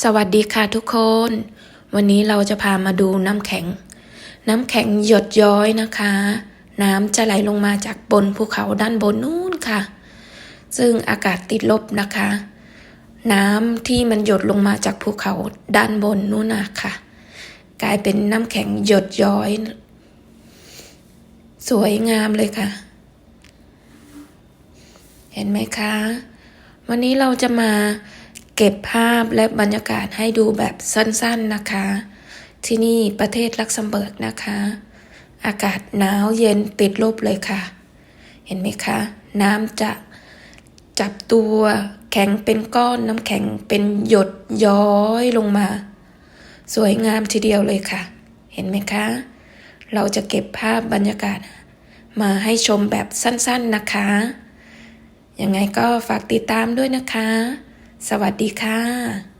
สวัสดีค่ะทุกคน วันนี้เราจะพามาดูน้ำแข็ง น้ำแข็งหยดย้อยนะคะ น้ำจะไหลลงมาจากบนภูเขาด้านบนนู้นค่ะ ซึ่งอากาศติดลบนะคะ น้ำที่มันหยดลงมาจากภูเขาด้านบนนู้นนะค่ะ กลายเป็นน้ำแข็งหยดย้อย สวยงามเลยค่ะ เห็นไหมคะ วันนี้เราจะมา เก็บภาพและบรรยากาศให้ดูแบบสั้นๆนะคะ ที่นี่ประเทศลักเซมเบิร์กนะคะ อากาศหนาวเย็นติดลบเลยค่ะ เห็นไหมคะ น้ำจะจับตัวแข็งเป็นก้อนน้ำแข็งเป็นหยดย้อยลงมา สวยงามทีเดียวเลยค่ะ เห็นไหมคะ เราจะเก็บภาพบรรยากาศ มาให้ชมแบบสั้นๆนะคะ ยังไงก็ฝากติดตามด้วยนะคะ สวัสดีค่ะ